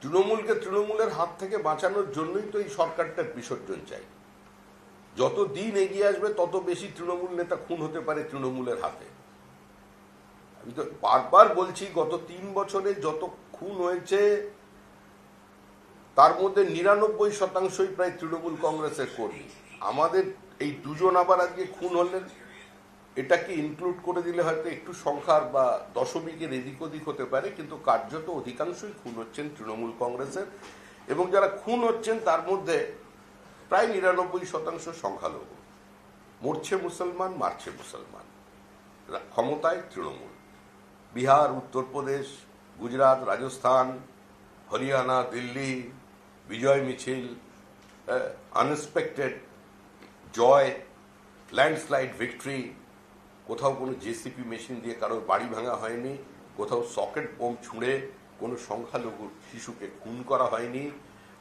তৃণমূলকে তৃণমূলের হাত থেকে বাঁচানোর জন্যই তো এই সরকারটার বিসর্জন চাই। যত দিন এগিয়ে আসবে, তত বেশি তৃণমূল নেতা খুন হতে পারে তৃণমূলের হাতে। আমি তো বারবার বলছি, গত তিন বছরে যত খুন হয়েছে, তার মধ্যে নিরানব্বই শতাংশই প্রায় তৃণমূল কংগ্রেসের কর্মী। আমাদের এই দুজন আবার আজকে খুন হলেন। এটাকে ইনক্লুড করে দিলে হয়তো একটু সংখ্যার বা দশমিকের এদিক ওদিক হতে পারে, কিন্তু কার্যত অধিকাংশই খুন হচ্ছেন তৃণমূল কংগ্রেসের। এবং যারা খুন হচ্ছেন, তার মধ্যে প্রায় নিরানব্বই শতাংশ সংখ্যালঘু। মরছে মুসলমান, মারছে মুসলমান। ক্ষমতায় তৃণমূল। বিহার, উত্তরপ্রদেশ, গুজরাট, রাজস্থান, হরিয়ানা, দিল্লি, বিজয় মিছিল আনএক্সপেক্টেড জয় ল্যান্ডস্লাইড ভিক্টরি কোথাও কোনো জেসিপি মেশিন দিয়ে কারোর বাড়ি ভাঙা হয়নি, কোথাও সকেট বোম ছুঁড়ে কোনো সংখ্যালঘু শিশুকে খুন করা হয়নি,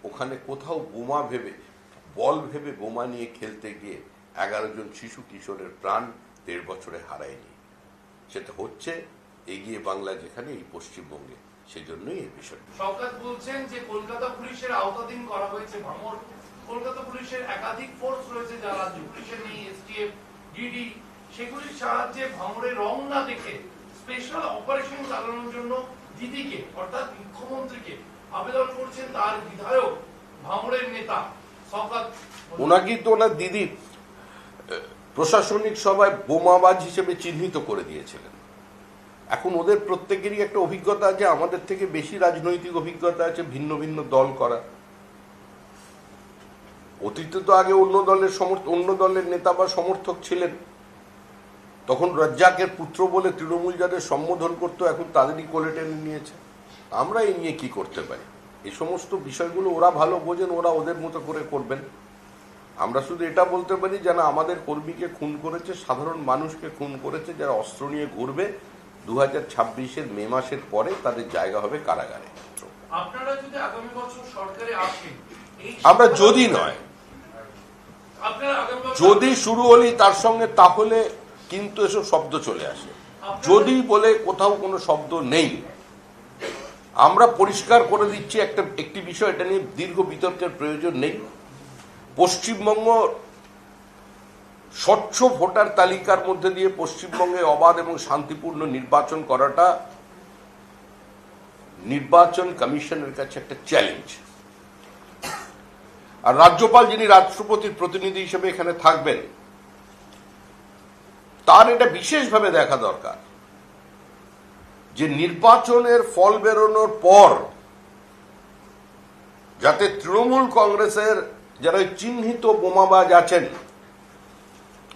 ওখানে কোথাও বোমা ভেবে, বল ভেবে বোমা নিয়ে খেলতে গিয়ে এগারো জন শিশু কিশোরের প্রাণ দেড় বছরে হারায়নি। সেটা হচ্ছে, এগিয়ে বাংলা যেখানে এই পশ্চিমবঙ্গে, সেজন্যই এই বিষয় শওকত বলছেন যে কলকাতা পুলিশের আওতাধীন করা হয়েছে ভাঙর কলকাতা পুলিশের একাধিক ফোর্স রয়েছে যা রাজ্য পুলিশের নেই এসটিএফ ডিডি সেগুলির সাহায্যে ভাঙড়ে রং না দেখে স্পেশাল অপারেশন চালানোর জন্য দিদিকে, অর্থাৎ মুখ্যমন্ত্রীকে আবেদন করছেন তার বিধায়ক ভাঙড়ের নেতা শওকত ওনাকেই তো ওনার দিদি প্রশাসনিক সভায় বোমাবাজ হিসেবে চিহ্নিত করে দিয়েছিলেন। এখন ওদের প্রত্যেকেরই একটা অভিজ্ঞতা আছে, আমাদের থেকে বেশি রাজনৈতিক অভিজ্ঞতা আছে ভিন্ন ভিন্ন দল করা। অতীতে তো আগে অন্য দলের সমর্থ, অন্য দলের নেতা বা সমর্থক ছিলেন। তখন রজ্জাকের পুত্র বলে তৃণমূল যাদের সম্বোধন করতো এখন তাদেরই কোলে টেনে নিয়েছে। আমরা এই নিয়ে কি করতে পারি? এই সমস্ত বিষয়গুলো ওরা ভালো বোঝেন ওরা ওদের মতো করে করবেন। আমরা শুধু এটা বলতে পারি যেন আমাদের কর্মীকে খুন করেছে সাধারণ মানুষকে খুন করেছে যারা অস্ত্র নিয়ে ঘুরবে দু হাজার ছাব্বিশের মে মাসের পরে তাদের জায়গা হবে কারাগারে। আমরা যদি নয়। যদি শুরু হলি তার সঙ্গে তাহলে কিন্তু এসব শব্দ চলে আসে। যদি বলে কোথাও কোনো শব্দ নেই, আমরা পরিষ্কার করে দিচ্ছি একটা, একটি বিষয়, এটা নিয়ে দীর্ঘ বিতর্কের প্রয়োজন নেই। পশ্চিমবঙ্গ স্বচ্ছ ভোটার তালিকার মধ্যে দিয়ে পশ্চিমবঙ্গে অবাধ এবং শান্তিপূর্ণ নির্বাচন করাটা নির্বাচন কমিশনের কাছে একটা চ্যালেঞ্জ। আর রাজ্যপাল যিনি রাষ্ট্রপতির প্রতিনিধি হিসেবে এখানে থাকবেন তার এটা বিশেষভাবে দেখা দরকার। যে নির্বাচনের ফল বেরোনোর পর যাতে তৃণমূল কংগ্রেসের যারা চিহ্নিত বোমাবাজ আছেন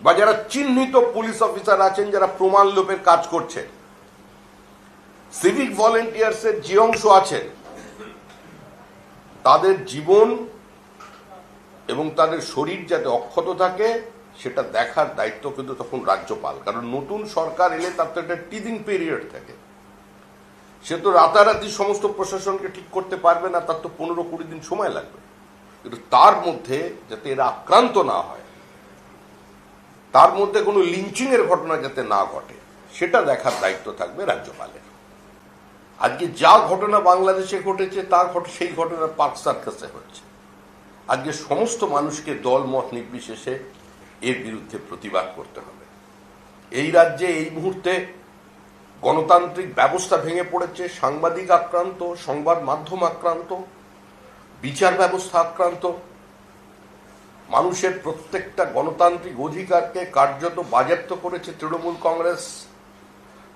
বা যারা চিহ্নিত পুলিশ অফিসার আছেন, যারা প্রমাণ লোপের কাজ করছেন, সিভিক ভলেন্টিয়ার্সের যে অংশ আছেন, তাদের জীবন এবং তাদের শরীর যাতে অক্ষত থাকে সেটা দেখার দায়িত্ব কিন্তু তখন রাজ্যপাল। কারণ নতুন সরকার এলে তার তো একটা টিদিং পিরিয়ড থাকে। সে তো রাতারাতি সমস্ত প্রশাসনকে ঠিক করতে পারবে না, তার তো পনেরো কুড়ি দিন সময় লাগবে। কিন্তু তার মধ্যে যাতে এরা আক্রান্ত না হয়, তার মধ্যে কোনো লিঞ্চিং এর ঘটনা যাতে না ঘটে, সেটা দেখার দায়িত্ব থাকবে রাজ্যপালের। আজকে যা ঘটনা বাংলাদেশে ঘটেছে তা ঘটে, সেই ঘটনা পার্ক সার্কাসে হচ্ছে। আজকে সমস্ত মানুষকে দল মত নির্বিশেষে এর বিরুদ্ধে প্রতিবাদ করতে হবে। এই রাজ্যে এই মুহূর্তে গণতান্ত্রিক ব্যবস্থা ভেঙে পড়েছে, সাংবাদিক আক্রান্ত, সংবাদ মাধ্যম আক্রান্ত, বিচার ব্যবস্থা আক্রান্ত। মানুষের প্রত্যেকটা গণতান্ত্রিক অধিকারকে কার্যত বাজেয়াপ্ত করেছে তৃণমূল কংগ্রেস।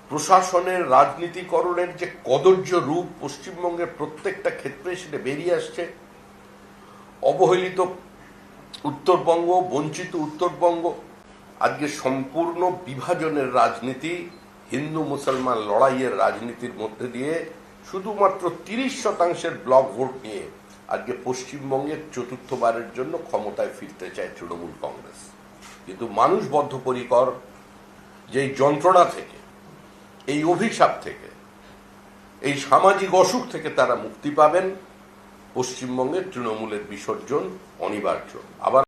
প্রশাসনের রাজনীতিকরণের যে কদর্য রূপ পশ্চিমবঙ্গের প্রত্যেকটা ক্ষেত্রে সেটা বেরিয়ে আসছে। অবহেলিত উত্তরবঙ্গ, বঞ্চিত উত্তরবঙ্গ, আজকে সম্পূর্ণ বিভাজনের রাজনীতি, হিন্দু মুসলমান লড়াইয়ের রাজনীতির মধ্যে দিয়ে শুধুমাত্র তিরিশ শতাংশের ব্লক ভোট নিয়ে আজকে পশ্চিমবঙ্গের চতুর্থবারের জন্য ক্ষমতায় ফিরতে চায় তৃণমূল কংগ্রেস। কিন্তু মানুষ বদ্ধপরিকর যে এই যন্ত্রণা থেকে, এই অভিশাপ থেকে, এই সামাজিক অসুখ থেকে তারা মুক্তি পাবেন। পশ্চিমবঙ্গের তৃণমূলের বিসর্জন অনিবার্য। আবার